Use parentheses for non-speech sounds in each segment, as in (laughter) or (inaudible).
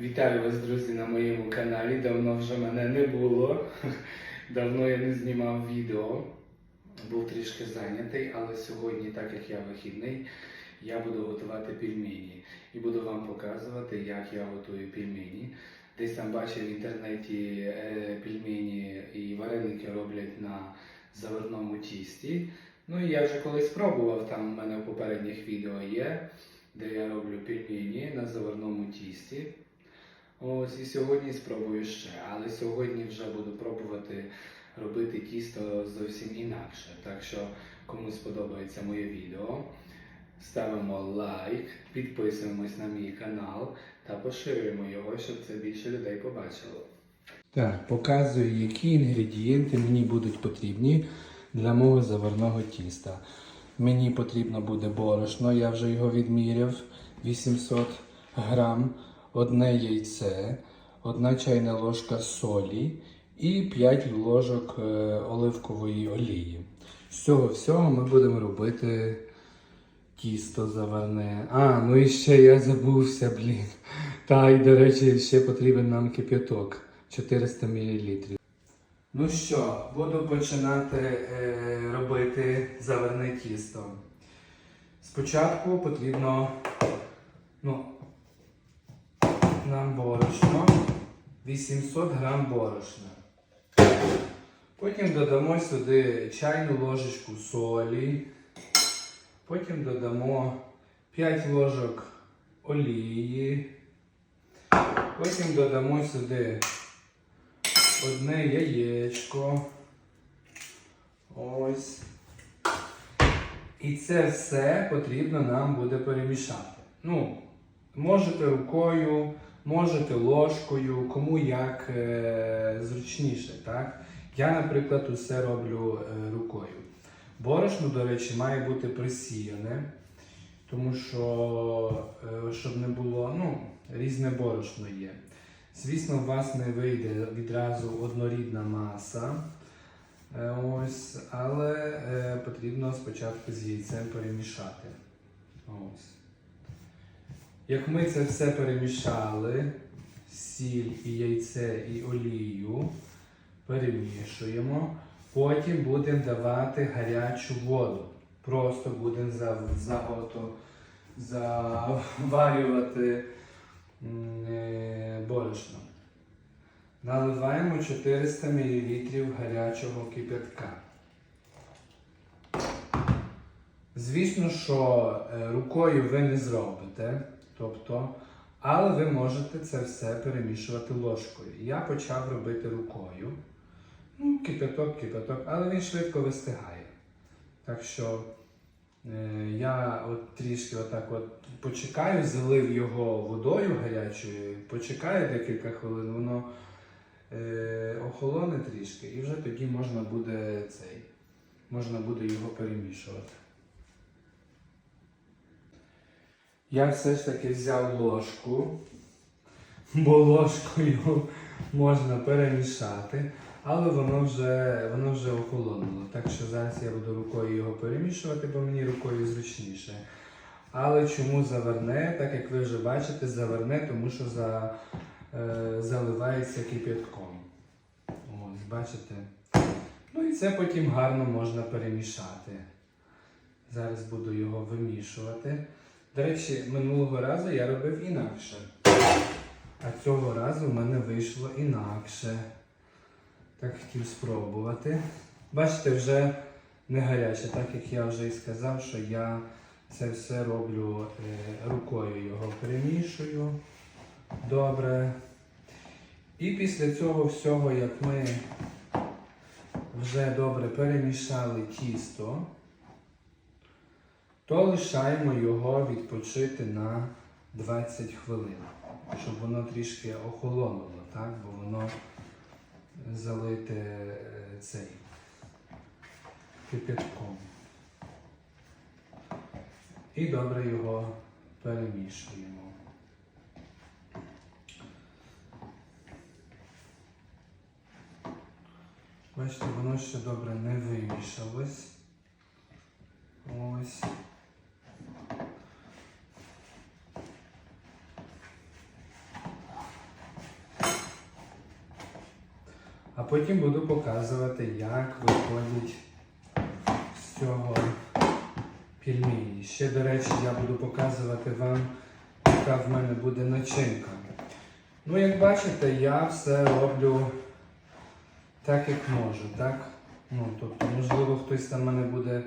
Вітаю вас, друзі, на моєму каналі. Давно вже мене не було. (laughs) Давно я не знімав відео. Був трішки зайнятий, але сьогодні, так як я вихідний, я буду готувати пельмені. І буду вам показувати, як я готую пельмені. Десь там бачив в інтернеті е, пельмені і вареники роблять на заварному тісті. Ну і я вже колись пробував, там у мене в попередніх відео є, де я роблю пельмені на заварному тісті. Ось і сьогодні спробую ще, але сьогодні вже буду пробувати робити тісто зовсім інакше. Так що кому сподобається моє відео, ставимо лайк, підписуємось на мій канал та поширюємо його, щоб це більше людей побачило. Так, показую, які інгредієнти мені будуть потрібні для мого заварного тіста. Мені потрібно буде борошно, я вже його відміряв 800 грам, одне яйце, одна чайна ложка солі і 5 ложок е, оливкової олії. З цього всього ми будемо робити тісто заварне. А, ну і ще я забувся, блін. Та й, до речі, ще потрібен нам кип'яток 400 мл. Ну що, буду починати е, робити заварне тісто. Спочатку потрібно ну, нам борошно, 800 грам борошна. Потім додамо сюди чайну ложечку солі. Потім додамо 5 ложок олії. Потім додамо сюди одне яєчко. Ось. І це все потрібно нам буде перемішати. Ну, можете рукою, можете ложкою, кому як е, зручніше. Так? Я, наприклад, усе роблю е, рукою. Борошно, до речі, має бути присіяне, тому що, е, щоб не було, ну, різне борошно є. Звісно, у вас не вийде відразу однорідна маса. Ось, але е, потрібно спочатку з яйцем перемішати. Ось. Як ми це все перемішали, сіль і яйце і олію, перемішуємо. Потім будемо давати гарячу воду. Просто будемо заварювати е, борошно. Наливаємо 400 мл гарячого кипятка. Звісно, що е, рукою ви не зробите, тобто, але ви можете це все перемішувати ложкою. Я почав робити рукою. Ну, кипяток, кипяток, але він швидко вистигає. Так що е, я от трішки отак от почекаю, залив його водою гарячою, почекаю декілька хвилин, воно е, охолоне трішки, і вже тоді можна буде цей, можна буде його перемішувати. Я все ж таки взяв ложку, бо ложкою можна перемішати, але воно вже, воно вже охолонуло. Так що зараз я буду рукою його перемішувати, бо мені рукою зручніше. Але чому заверне? Так як ви вже бачите, заверне, тому що за, е, заливається кип'ятком. Ось, бачите? Ну і це потім гарно можна перемішати. Зараз буду його вимішувати. До речі, минулого разу я робив інакше. А цього разу в мене вийшло інакше. Так хотів спробувати. Бачите, вже не гаряче, так як я вже і сказав, що я це все роблю е, рукою його перемішую. Добре. І після цього всього, як ми вже добре перемішали тісто, то лишаємо його відпочити на 20 хвилин, щоб воно трішки охолонуло, так? бо воно залите е, цей кипятком. І добре його перемішуємо. Бачите, воно ще добре не вимішалось. Ось. Потім буду показувати, як виходять з цього пельмені. Ще, до речі, я буду показувати вам, яка в мене буде начинка. Ну, як бачите, я все роблю так, як можу, так? Ну, тобто, можливо, хтось там мене буде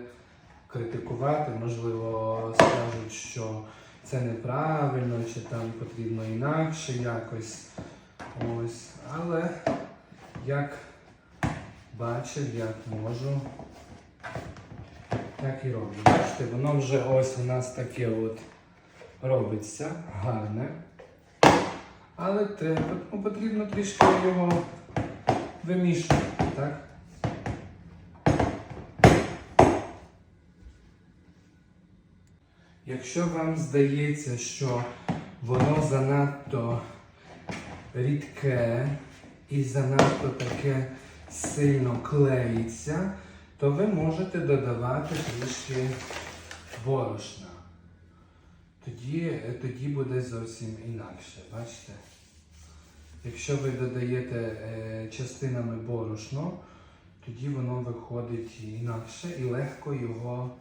критикувати, можливо, скажуть, що це неправильно, чи там потрібно інакше якось. Ось. Але як бачив, як можу, так і роблю. Бачите, воно вже ось у нас таке от робиться гарне. Але треба, ну, потрібно трішки його вимішувати, так? Якщо вам здається, що воно занадто рідке і занадто таке сильно клеїться, то ви можете додавати трішки борошна. Тоді, тоді буде зовсім інакше, бачите? Якщо ви додаєте е, частинами борошно, тоді воно виходить інакше і легко його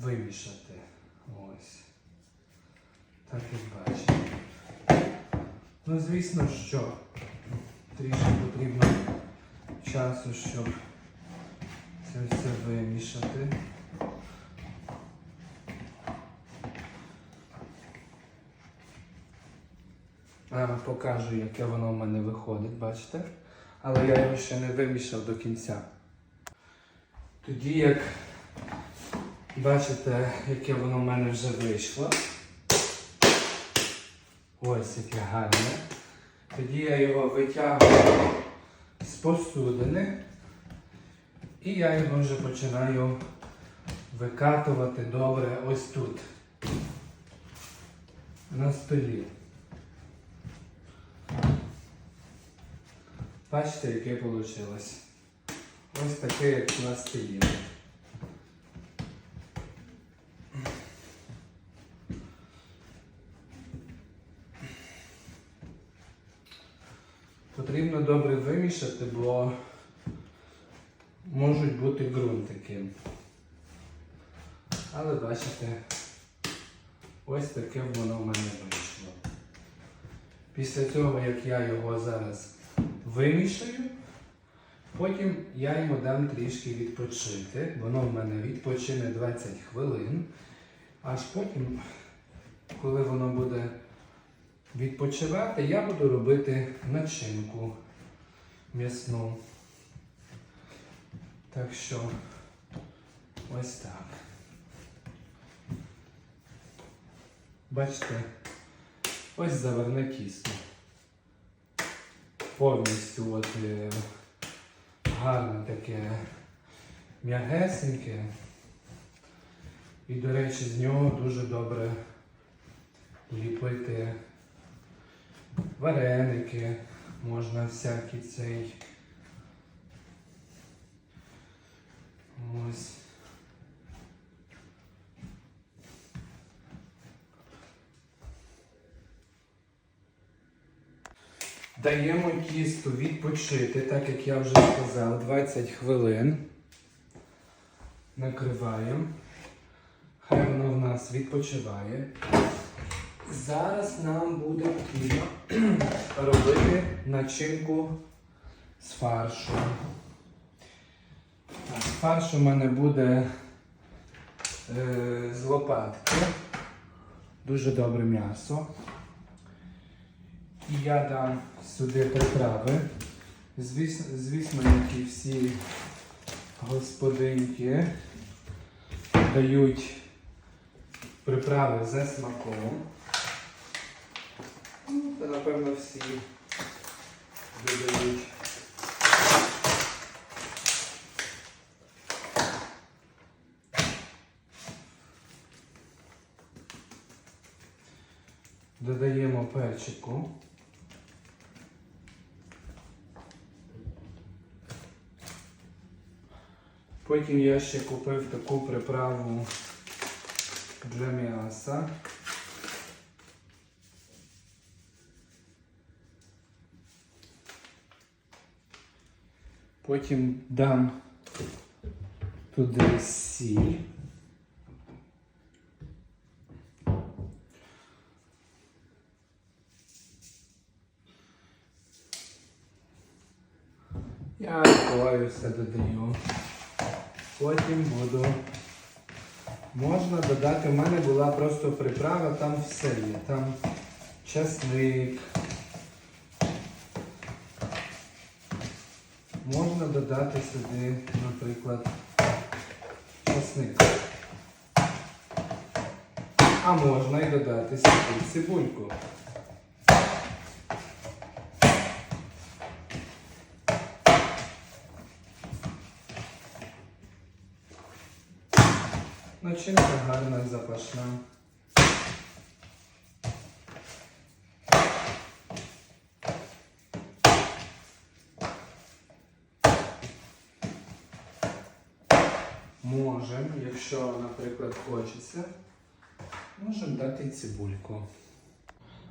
вимішати. Ось. Так як бачите. Ну, звісно, що трішки потрібно часу, щоб це все вимішати. А, покажу, яке воно в мене виходить, бачите? Але я його ще не вимішав до кінця. Тоді як бачите, яке воно в мене вже вийшло. Ось яке гарне. Тоді я його витягую з посудини і я його вже починаю викатувати добре ось тут. На столі. Бачите, яке вийшло. Ось таке, як пластилін. Потрібно добре вимішати, бо можуть бути ґрунтики. Але бачите, ось таке воно в мене вийшло. Після цього, як я його зараз вимішаю, потім я йому дам трішки відпочити. Воно в мене відпочине 20 хвилин. Аж потім, коли воно буде відпочивати, я буду робити начинку м'ясну. Так що ось так. Бачите, ось заверне тісто. Повністю от е, гарне таке м'ягесеньке. І, до речі, з нього дуже добре ліпити вареники, можна всякий цей. Ось. Даємо тісту відпочити, так як я вже сказав, 20 хвилин. Накриваємо. Хай воно в нас відпочиває. Зараз нам буде потрібно (clears throat) робити начинку з фаршу. Фарш у мене буде е, з лопатки. Дуже добре м'ясо. І я дам сюди приправи. Звісно, звісно, як і всі господинки дають приправи за смаком. Та напевно всі додають. Додаємо перчику. Потім я ще купив таку приправу для м'яса. Потім дам туди сіль. Я буваю все додаю. Потім буду. Можна додати, в мене була просто приправа, там все є. Там часник. Можна додати сюди, наприклад, часник. А можна і додати сюди цибульку. Начинка гарна запашна. Можемо, якщо, наприклад, хочеться, можемо дати цибульку.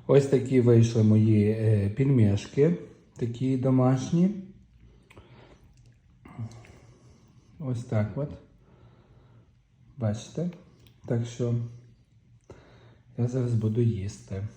Ось такі вийшли мої е, пельмешки, такі домашні. Ось так от. Бачите? Так що я зараз буду їсти.